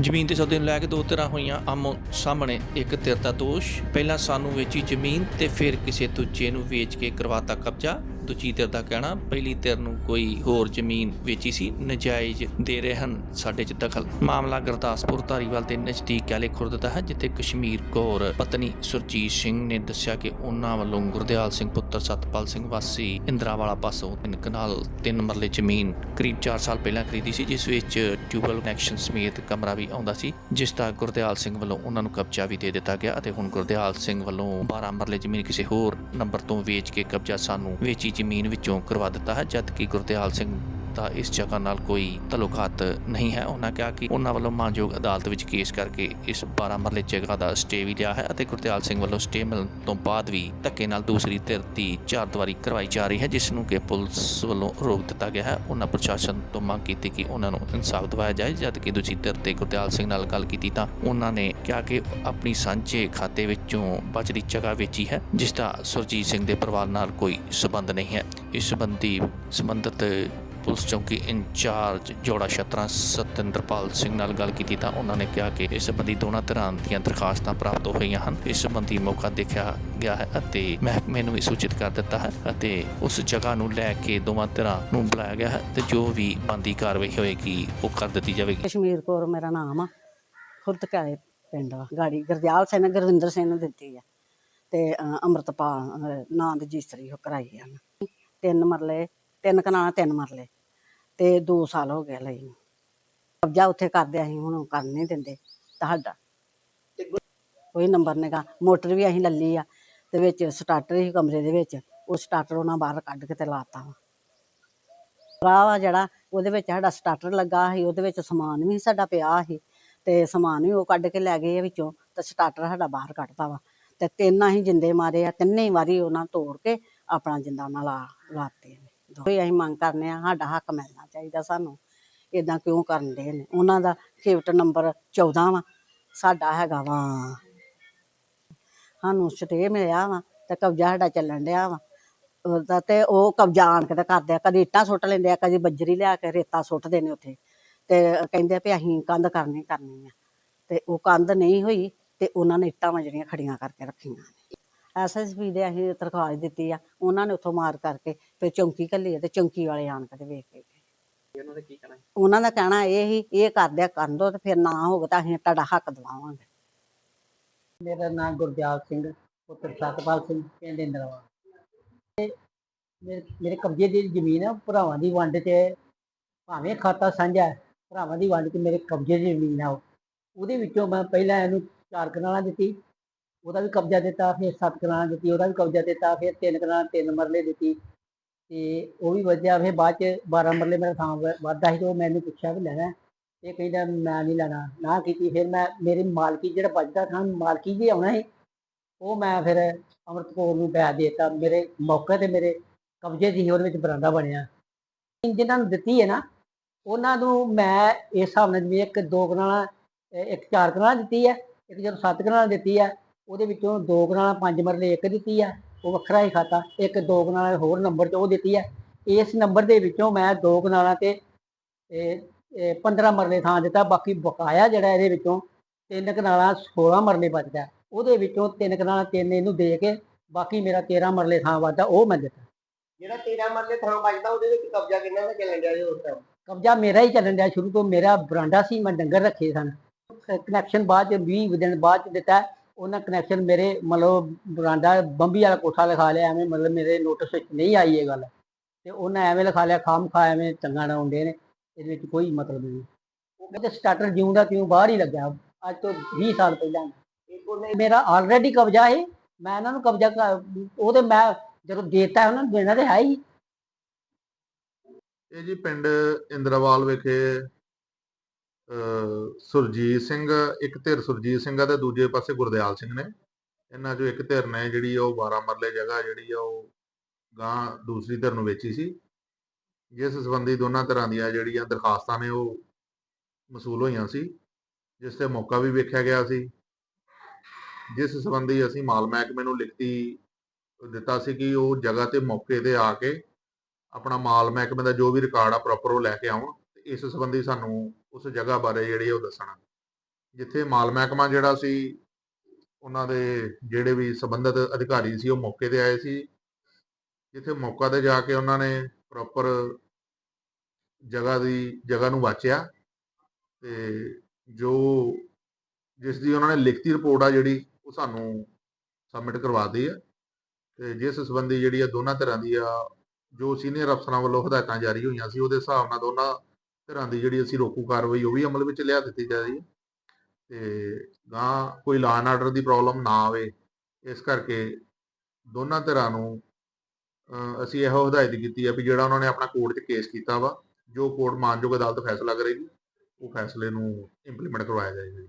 ਜ਼ਮੀਨ ਦੇ ਸੌਦੇ ਨੂੰ ਲੈ ਕੇ ਦੋ ਤਰ੍ਹਾਂ ਹੋਈਆਂ ਆਮੋ ਸਾਹਮਣੇ। ਇੱਕ ਧਿਰ ਦਾ ਦੋਸ਼, ਪਹਿਲਾਂ ਸਾਨੂੰ ਵੇਚੀ ਜ਼ਮੀਨ ਤੇ ਫਿਰ ਕਿਸੇ ਦੂਜੇ ਨੂੰ ਵੇਚ ਕੇ ਕਰਵਾਤਾ ਕਬਜ਼ਾ। ਦੂਜੀ ਧਿਰ ਦਾ ਕਹਿਣਾ, ਪਹਿਲੀ ਧਿਰ ਨੂੰ ਕੋਈ ਹੋਰ ਜ਼ਮੀਨ ਵੇਚੀ ਸੀ, ਨਜਾਇਜ਼ ਦੇ ਰਹੇ ਹਨ ਸਾਡੇ 'ਚ ਦਖਲ। ਮਾਮਲਾ ਗੁਰਦਾਸਪੁਰ ਧਾਰੀਵਾਲ ਦੇ ਨਜ਼ਦੀਕ ਕਾਲੇ ਖੁਰਦ ਦਾ ਹੈ, ਜਿੱਥੇ ਕਸ਼ਮੀਰ ਕੌਰ ਪਤਨੀ ਸੁਰਜੀਤ ਸਿੰਘ ਨੇ ਦੱਸਿਆ ਕਿ ਉਹਨਾਂ ਵੱਲੋਂ ਗੁਰਦਿਆਲ ਸਿੰਘ ਪੁੱਤਰ ਸਤਪਾਲ ਸਿੰਘ ਵਾਸੀ ਇੰਦਰਾਵਾਲਾ ਪਾਸੋਂ ਤਿੰਨ ਕਨਾਲ, ਤਿੰਨ ਮਰਲੇ ਜ਼ਮੀਨ ਕਰੀਬ 4 ਸਾਲ ਪਹਿਲਾਂ ਖਰੀਦੀ ਸੀ, ਜਿਸ ਵਿੱਚ ਟਿਊਬਲ ਕਨੈਕਸ਼ਨ ਸਮੇਤ ਕਮਰਾ ਵੀ ਆਉਂਦਾ ਸੀ, ਜਿਸ ਦਾ ਗੁਰਦਿਆਲ ਸਿੰਘ ਵੱਲੋਂ ਉਹਨਾਂ ਨੂੰ ਕਬਜ਼ਾ ਵੀ ਦੇ ਦਿੱਤਾ ਗਿਆ ਅਤੇ ਹੁਣ ਗੁਰਦਿਆਲ ਸਿੰਘ ਵੱਲੋਂ 12 ਮਰਲੇ ਜ਼ਮੀਨ ਕਿਸੇ ਹੋਰ ਨੰਬਰ ਤੋਂ ਵੇਚ ਕੇ ਕਬਜ਼ਾ ਸਾਨੂੰ ਵੇਚੀ ਜ਼ਮੀਨ ਵਿੱਚੋਂ ਕਰਵਾ ਦਿੱਤਾ ਹੈ ਜਦਕਿ ਗੁਰਦਿਆਲ ਸਿੰਘ ਦਾ ਇਸ ਜਗ੍ਹਾ ਨਾਲ ਕੋਈ ਤਾਲੁਕਾਤ ਨਹੀਂ ਹੈ। ਉਹਨਾਂ ਕਿਹਾ ਕਿ ਉਹਨਾਂ ਵੱਲੋਂ ਮਾਨਯੋਗ ਅਦਾਲਤ ਵਿੱਚ ਕੇਸ ਕਰਕੇ ਇਸ 12 ਮਰਲੇ ਜਗ੍ਹਾ ਦਾ ਸਟੇ ਵੀ ਲਿਆ ਹੈ ਅਤੇ ਗੁਰਦਿਆਲ ਸਿੰਘ ਵੱਲੋਂ ਸਟੇ ਮਿਲਣ ਤੋਂ ਬਾਅਦ ਵੀ ਧੱਕੇ ਨਾਲ ਦੂਸਰੀ ਧਿਰ ਦੀ ਚਾਰ ਕਰਵਾਈ ਜਾ ਰਹੀ ਹੈ, ਜਿਸ ਨੂੰ ਕਿ ਪੁਲਿਸ ਵੱਲੋਂ ਰੋਕ ਦਿੱਤਾ ਗਿਆ ਹੈ। ਉਹਨਾਂ ਪ੍ਰਸ਼ਾਸਨ ਤੋਂ ਮੰਗ ਕੀਤੀ ਕਿ ਉਹਨਾਂ ਨੂੰ ਇਨਸਾਫ ਦਿਵਾਇਆ ਜਾਏ। ਜਦਕਿ ਦੂਜੀ ਧਿਰ ਤੇ ਗੁਰਦਿਆਲ ਸਿੰਘ ਨਾਲ ਗੱਲ ਕੀਤੀ ਤਾਂ ਉਹਨਾਂ ਨੇ ਕਿਹਾ ਕਿ ਆਪਣੀ ਸਾਂਝੇ ਖਾਤੇ ਵਿੱਚੋਂ ਬਚਦੀ ਜਗ੍ਹਾ ਵੇਚੀ ਹੈ, ਜਿਸ ਦਾ ਸੁਰਜੀਤ ਸਿੰਘ ਦੇ ਪਰਿਵਾਰ ਨਾਲ ਕੋਈ ਸਬੰਧ ਨਹੀਂ ਹੈ। ਇਸ ਸੰਬੰਧੀ ਸੰਬੰਧਿਤ ਪੁਲਿਸ ਚੌਕੀ ਇੰਚਾਰਜ ਜੋੜਾ ਛਤਰਾ ਸਤਿੰਦਰਪਾਲ ਸਿੰਘ ਨਾਲ ਗੱਲ ਕੀਤੀ ਤਾਂ ਉਹਨਾਂ ਨੇ ਕਿਹਾ ਕਿ ਇਸ ਸੰਬੰਧੀ ਦੋਨਾਂ ਤਰ੍ਹਾਂ ਦੀਆਂ ਦਰਖਾਸਤਾਂ ਪ੍ਰਾਪਤ ਹੋਈਆਂ ਹਨ। ਇਸ ਸੰਬੰਧੀ ਮੌਕਾ ਦੇਖਿਆ ਗਿਆ ਹੈ ਅਤੇ ਮਹਿਕਮੇ ਨੂੰ ਵੀ ਸੂਚਿਤ ਕਰ ਦਿੱਤਾ ਹੈ ਅਤੇ ਉਸ ਜਗ੍ਹਾ ਨੂੰ ਲੈ ਕੇ ਦੋਵਾਂ ਤਰ੍ਹਾਂ ਨੂੰ ਬੁਲਾਇਆ ਗਿਆ ਹੈ ਤੇ ਜੋ ਵੀ ਬੰਦੀ ਕਾਰਵਾਈ ਹੋਏਗੀ ਉਹ ਕਰ ਦਿੱਤੀ ਜਾਵੇਗੀ। ਕਸ਼ਮੀਰ ਕੌਰ ਮੇਰਾ ਨਾਮ ਆ। ਖੁਰਦ ਪਿੰਡ ਵਾ ਗਾੜੀ ਗੁਰਦਿਆਲ ਸਿੰਘ ਗੁਰਵਿੰਦਰ ਸਿੰਘ ਨੂੰ ਦਿੱਤੀ ਆ। ਤੇ ਅ, ਅੰਮ੍ਰਿਤਪਾਲ ਨਾਂ ਦੀ ਰਜਿਸਟਰੀ ਉਹ ਕਰਾਈ ਆ। ਤਿੰਨ ਮਰਲੇ ਤਿੰਨ ਕਨਾਲਾਂ ਤਿੰਨ ਮਰਲੇ। ਤੇ 2 ਸਾਲ ਹੋ ਗਏ ਲਈ ਨੂੰ। ਕਬਜ਼ਾ ਉੱਥੇ ਕਰਦੇ ਅਸੀਂ, ਹੁਣ ਕਰਨ ਨਹੀਂ ਦਿੰਦੇ ਤੁਹਾਡਾ। ਕੋਈ ਨੰਬਰ ਨੇਗਾ ਮੋਟਰ ਵੀ ਅਸੀਂ ਲੱਲੀ ਆ, ਤੇ ਵਿੱਚ ਸਟਾਰਟਰ ਹੀ ਕਮਰੇ ਦੇ ਵਿੱਚ, ਉਹ ਸਟਾਰਟਰ ਉਹਨਾਂ ਬਾਹਰ ਕੱਢ ਕੇ ਤੇ ਲਾਤਾ ਵਾ। ਭਰਾ ਵਾ ਜਿਹੜਾ, ਉਹਦੇ ਵਿੱਚ ਸਾਡਾ ਸਟਾਰਟਰ ਲੱਗਾ ਸੀ, ਉਹਦੇ ਵਿੱਚ ਸਮਾਨ ਵੀ ਸਾਡਾ ਪਿਆ ਸੀ, ਤੇ ਸਮਾਨ ਵੀ ਉਹ ਕੱਢ ਕੇ ਲੈ ਗਏ ਆ ਵਿੱਚੋਂ, ਤੇ ਸਟਾਰਟਰ ਸਾਡਾ ਬਾਹਰ ਕੱਢਤਾ ਵਾ। ਤੇ ਤਿੰਨ ਅਸੀਂ ਜਿੰਦੇ ਮਾਰੇ ਆ, ਤਿੰਨੇ ਹੀ ਵਾਰੀ ਉਹਨਾਂ ਤੋੜ ਕੇ ਆਪਣਾ ਜਿੰਦਾ ਨਾਲ ਲਾ, ਲਾਤੇ ਨੇ ਅਸੀਂ ਮੰਗ ਕਰਨੇ ਆ, ਸਾਡਾ ਹੱਕ ਮਿਲਣਾ ਚਾਹੀਦਾ ਸਾਨੂੰ। ਇਦਾਂ ਕਿਉਂ ਕਰਨ ਦੇ ਨੇ? ਉਹਨਾਂ ਦਾ ਖੇਵਟ ਨੰਬਰ 14 ਵਾ, ਸਾਡਾ ਹੈਗਾ ਵਾ। ਸਾਨੂੰ ਸਟੇ ਮਿਲਿਆ ਵਾ ਤੇ ਕਬਜ਼ਾ ਸਾਡਾ ਚੱਲਣ ਡਿਆ ਵਾ। ਉਹਦਾ ਤੇ ਉਹ ਕਬਜ਼ਾ ਆਣ ਕੇ ਤੇ ਕਰਦੇ ਆ, ਕਦੀ ਇੱਟਾਂ ਸੁੱਟ ਲੈਂਦੇ ਆ, ਕਦੀ ਬੱਜਰੀ ਲਿਆ ਕੇ ਰੇਤਾ ਸੁੱਟਦੇ ਨੇ ਉੱਥੇ। ਤੇ ਕਹਿੰਦੇ ਵੀ ਅਸੀਂ ਕੰਧ ਕਰਨੀ ਕਰਨੀ ਆ। ਤੇ ਉਹ ਕੰਧ ਨਹੀਂ ਹੋਈ ਤੇ ਉਹਨਾਂ ਨੇ ਇੱਟਾਂ ਵਾ ਜਿਹੜੀਆਂ ਖੜੀਆਂ ਕਰਕੇ ਰੱਖੀਆਂ ਨੇ। ਐਸਐਸਪੀ ਦੇ ਅਸੀਂ ਦਰਖਾਸਤ ਦਿੱਤੀ ਆ ਉਹਨਾਂ ਨੇ ਉੱਥੋਂ ਮਾਰ ਕਰਕੇ ਫਿਰ ਚੌਂਕੀ ਘੱਲੀ ਆ ਤੇ ਚੌਂਕੀ ਵਾਲੇ ਆਣ ਕੇ ਤੇ ਵੇਖ ਕੇ ਗਏ। ਉਹਨਾਂ ਦਾ ਕੀ ਕਹਿਣਾ ਹੈ ਉਹਨਾਂ ਦਾ ਕਹਿਣਾ ਇਹ ਹੀ ਇਹ ਕਰਦੇ ਆ ਕਰਨ ਦੋ ਤੇ ਫਿਰ ਨਾ ਹੋਵੇ ਤਾਂ ਅਸੀਂ ਤੁਹਾਡਾ ਹੱਕ ਦਿਵਾਵਾਂਗੇ। ਮੇਰਾ ਨਾਮ ਗੁਰਦਿਆਲ ਸਿੰਘ ਪੁੱਤਰ ਸਤਪਾਲ ਸਿੰਘ ਪਿੰਡ ਇੰਦਰਵਾ ਮੇਰੇ ਮੇਰੇ ਕਬਜ਼ੇ ਦੀ ਜ਼ਮੀਨ ਆ ਭਰਾਵਾਂ ਦੀ ਵੰਡ 'ਚ ਭਾਵੇਂ ਖਾਤਾ ਸਾਂਝਾ ਹੈ, ਭਰਾਵਾਂ ਦੀ ਵੰਡ 'ਚ ਮੇਰੇ ਕਬਜ਼ੇ ਦੀ ਜ਼ਮੀਨ ਆ ਉਹ। ਉਹਦੇ ਵਿੱਚੋਂ ਮੈਂ ਪਹਿਲਾਂ ਇਹਨੂੰ ਚਾਰ ਕਨਾਲਾਂ ਦਿੱਤੀ ਉਹਦਾ ਵੀ ਕਬਜ਼ਾ ਦਿੱਤਾ ਫਿਰ ਸੱਤ ਕਨਾਲਾਂ ਦਿੱਤੀ ਉਹਦਾ ਵੀ ਕਬਜ਼ਾ ਦਿੱਤਾ ਫਿਰ ਤਿੰਨ ਕਨਾਲਾਂ ਤਿੰਨ ਮਰਲੇ ਦਿੱਤੀ। ਤੇ ਉਹ ਵੀ ਵਧਿਆ ਫਿਰ ਬਾਅਦ 'ਚ 12 ਮਰਲੇ ਮੇਰਾ ਥਾਂ ਵੱਧਦਾ ਸੀ ਤੇ ਉਹ ਮੈਨੂੰ ਪੁੱਛਿਆ ਵੀ ਲੈਣਾ ਇਹ ਕਹਿੰਦਾ ਮੈਂ ਨਹੀਂ ਲੈਣਾ ਨਾ ਕੀਤੀ ਫਿਰ ਮੈਂ ਮੇਰੇ ਮਾਲਕੀ ਜਿਹੜਾ ਵੱਜਦਾ ਥਾਂ ਮਾਲਕੀ ਜੀ ਆਉਣਾ ਸੀ ਉਹ ਮੈਂ ਫਿਰ ਅੰਮ੍ਰਿਤ ਕੌਰ ਨੂੰ ਪੈ ਦਿੱਤਾ ਮੇਰੇ ਮੌਕੇ ਤੇ ਮੇਰੇ ਕਬਜ਼ੇ ਦੀ ਸੀ, ਉਹਦੇ ਵਿੱਚ ਬਰਾਂਡਾ ਬਣਿਆ। ਜਿਨ੍ਹਾਂ ਨੂੰ ਦਿੱਤੀ ਹੈ ਨਾ ਉਹਨਾਂ ਨੂੰ ਮੈਂ ਇਸ ਹਿਸਾਬ ਨਾਲ ਜਿਵੇਂ ਇੱਕ ਦੋ ਕਨਾਲਾਂ ਇੱਕ ਚਾਰ ਕਨਾਲਾਂ ਦਿੱਤੀ ਹੈ ਇੱਕ ਜਦੋਂ ਸੱਤ ਕਨਾਲਾਂ ਦਿੱਤੀ ਹੈ ਉਹਦੇ ਵਿੱਚੋਂ ਦੋ ਕਨਾਲਾਂ ਪੰਜ ਮਰਲੇ ਇੱਕ ਦਿੱਤੀ ਹੈ ਉਹ ਵੱਖਰਾ ਹੀ ਖਾਤਾ ਇੱਕ ਦੋ ਕਨਾਲਾਂ ਹੋਰ ਨੰਬਰ 'ਚ ਉਹ ਦਿੱਤੀ ਹੈ ਇਸ ਨੰਬਰ ਦੇ ਵਿੱਚੋਂ ਮੈਂ ਦੋ ਕਨਾਲਾਂ ਤੇ ਇਹ ਇਹ 15 ਮਰਲੇ ਥਾਂ ਦਿੱਤਾ ਬਾਕੀ ਬਕਾਇਆ ਜਿਹੜਾ ਇਹਦੇ ਵਿੱਚੋਂ ਤਿੰਨ ਕਨਾਲਾਂ 16 ਮਰਲੇ ਬਚਦਾ ਉਹਦੇ ਵਿੱਚੋਂ ਤਿੰਨ ਕਨਾਲਾਂ ਤਿੰਨ ਇਹਨੂੰ ਦੇ ਕੇ ਬਾਕੀ ਮੇਰਾ 13 ਮਰਲੇ ਥਾਂ ਵਾਧਾ ਉਹ ਮੈਂ ਦਿੱਤਾ। ਜਿਹੜਾ 13 ਮਰਲੇ ਥਾਂ ਬਚਦਾ ਉਹਦੇ ਵਿੱਚ ਕਬਜ਼ਾ ਕਿੰਨਾ ਦਾ ਚੱਲਣ ਡਿਆ ਜੀ ਉਸ ਟਾਈਮ ਕਬਜ਼ਾ ਮੇਰਾ ਹੀ ਚੱਲਣ ਡਿਆ ਸ਼ੁਰੂ ਤੋਂ ਮੇਰਾ ਬਰਾਂਡਾ ਸੀ ਮੈਂ ਡੰਗਰ ਰੱਖੇ ਸਨ। ਕਨੈਕਸ਼ਨ ਬਾਅਦ ਚ 20 ਦਿਨ ਬਾਅਦ ਚ ਦਿੱਤਾ ਉਹਨਾਂ ਕਨੈਕਸ਼ਨ ਮੇਰੇ ਮਤਲਬ ਬਰਾਂਡਾ ਬੰਬੀ ਵਾਲਾ ਕੋਠਾ ਲਿਖਾ ਲਿਆ, ਐਵੇਂ ਮਤਲਬ ਮੇਰੇ ਨੋਟਿਸ ਵਿੱਚ ਨਹੀਂ ਆਈ ਇਹ ਗੱਲ। ਤੇ ਉਹਨਾਂ ਐਵੇਂ ਲਿਖਾ ਲਿਆ, ਖਾਮ ਖਾ ਐਵੇਂ ਚੰਗਾ ਨਾ ਹੁੰਦੇ ਨੇ, ਇਹਦੇ ਵਿੱਚ ਕੋਈ ਮਤਲਬ ਨਹੀਂ। ਉਹ ਤੇ ਸਟਾਰਟਰ ਜਿਉਂ ਦਾ ਬਾਹਰ ਹੀ ਲੱਗਿਆ, ਅੱਜ ਤੋਂ 20 ਸਾਲ ਪਹਿਲਾਂ। ਮੇਰਾ ਆਲਰੇਡੀ ਕਬਜ਼ਾ ਹੈ ਮੈਂ ਇਹਨਾਂ ਨੂੰ ਕਬਜ਼ਾ ਉਹ ਤੇ ਮੈਂ ਜਦੋਂ ਦੇਤਾ ਉਹਨਾਂ ਨੂੰ ਦੇਣਾ ਤੇ ਹੈ ਹੀ। ਇਹ ਜੀ ਪਿੰਡ ਇੰਦਰਾਵਾਲ ਵਿਖੇ ਸੁਰਜੀਤ ਸਿੰਘ, ਇੱਕ ਧਿਰ ਸੁਰਜੀਤ ਸਿੰਘ ਆ ਤੇ ਦੂਜੇ ਪਾਸੇ ਗੁਰਦਿਆਲ ਸਿੰਘ ਨੇ। ਇਹਨਾਂ ਚੋਂ ਇੱਕ ਧਿਰ ਨੇ ਜਿਹੜੀ ਉਹ 12 ਮਰਲੇ ਜਗ੍ਹਾ ਜਿਹੜੀ ਆ ਉਹ ਗਾਂ ਦੂਸਰੀ ਧਿਰ ਨੂੰ ਵੇਚੀ ਸੀ। ਜਿਸ ਸੰਬੰਧੀ ਦੋਨਾਂ ਤਰ੍ਹਾਂ ਦੀਆਂ ਜਿਹੜੀਆਂ ਦਰਖਾਸਤਾਂ ਨੇ ਉਹ ਮਸੂਲ ਹੋਈਆਂ ਸੀ, ਜਿਸ ਤੇ ਮੌਕਾ ਵੀ ਵੇਖਿਆ ਗਿਆ ਸੀ। ਜਿਸ ਸੰਬੰਧੀ ਅਸੀਂ ਮਾਲ ਮਹਿਕਮੇ ਨੂੰ ਲਿਖਤੀ, ਦਿੱਤਾ ਸੀ ਕਿ ਉਹ ਜਗ੍ਹਾ ਤੇ ਮੌਕੇ ਤੇ ਆ ਕੇ ਆਪਣਾ ਮਾਲ ਮਹਿਕਮੇ ਦਾ ਜੋ ਵੀ ਰਿਕਾਰਡ ਆ ਪ੍ਰੋਪਰ ਉਹ ਲੈ ਕੇ ਆਉਣ। ਤੇ ਇਸ ਸੰਬੰਧੀ ਸਾਨੂੰ ਉਸ ਜਗ੍ਹਾ ਬਾਰੇ ਜਿਹੜੀ ਉਹ ਦੱਸਣਾ। ਜਿੱਥੇ ਮਾਲ ਮਹਿਕਮਾ ਜਿਹੜਾ ਸੀ, ਉਹਨਾਂ ਦੇ ਜਿਹੜੇ ਵੀ ਸੰਬੰਧਿਤ ਅਧਿਕਾਰੀ ਸੀ, ਉਹ ਮੌਕੇ ਤੇ ਆਏ ਸੀ। ਜਿੱਥੇ ਮੌਕਾ ਤੇ ਜਾ ਕੇ ਉਹਨਾਂ ਨੇ ਪ੍ਰੋਪਰ ਜਗ੍ਹਾ ਦੀ, ਜਗ੍ਹਾ ਨੂੰ ਵਾਚਿਆ ਤੇ ਜੋ ਜਿਸ ਦੀ ਉਹਨਾਂ ਨੇ ਲਿਖਤੀ ਰਿਪੋਰਟ ਆ ਜਿਹੜੀ, ਉਹ ਸਾਨੂੰ ਸਬਮਿਟ ਕਰਵਾ ਕਰਵਾਤੀ ਆ। ਤੇ ਜਿਸ ਸੰਬੰਧੀ ਜਿਹੜੀ ਆ ਦੋਨਾਂ ਤਰ੍ਹਾਂ ਦੀ ਆ, ਜੋ ਸੀਨੀਅਰ ਅਫਸਰਾਂ ਵੱਲੋਂ ਹਦਾਇਤਾਂ ਜਾਰੀ ਹੋਈਆਂ ਸੀ, ਉਹਦੇ ਹਿਸਾਬ ਨਾਲ ਦੋਨਾਂ ਧਿਰਾਂ ਦੀ ਜਿਹੜੀ ਅਸੀਂ ਰੋਕੂ ਕਾਰਵਾਈ ਉਹ ਵੀ ਅਮਲ ਵਿੱਚ ਲਿਆ ਦਿੱਤੀ ਜਾ ਰਹੀ ਹੈ। ਤੇ ਗਾਂ ਕੋਈ ਲਾਅ ਐਂਡ ਆਰਡਰ ਦੀ ਪ੍ਰੋਬਲਮ ਨਾ ਆਵੇ, ਇਸ ਕਰਕੇ ਦੋਨਾਂ ਧਿਰਾਂ ਨੂੰ ਅਸੀਂ ਇਹੋ ਹਦਾਇਤ ਕੀਤੀ ਹੈ ਵੀ ਜਿਹੜਾ ਉਹਨਾਂ ਨੇ ਆਪਣਾ ਕੋਰਟ 'ਚ ਕੇਸ ਕੀਤਾ ਵਾ, ਜੋ ਕੋਰਟ ਮਾਨਯੋਗ ਅਦਾਲਤ ਫੈਸਲਾ ਕਰੇਗੀ, ਉਹ ਫੈਸਲੇ ਨੂੰ ਇੰਪਲੀਮੈਂਟ ਕਰਵਾਇਆ ਜਾਏਗਾ ਜੀ।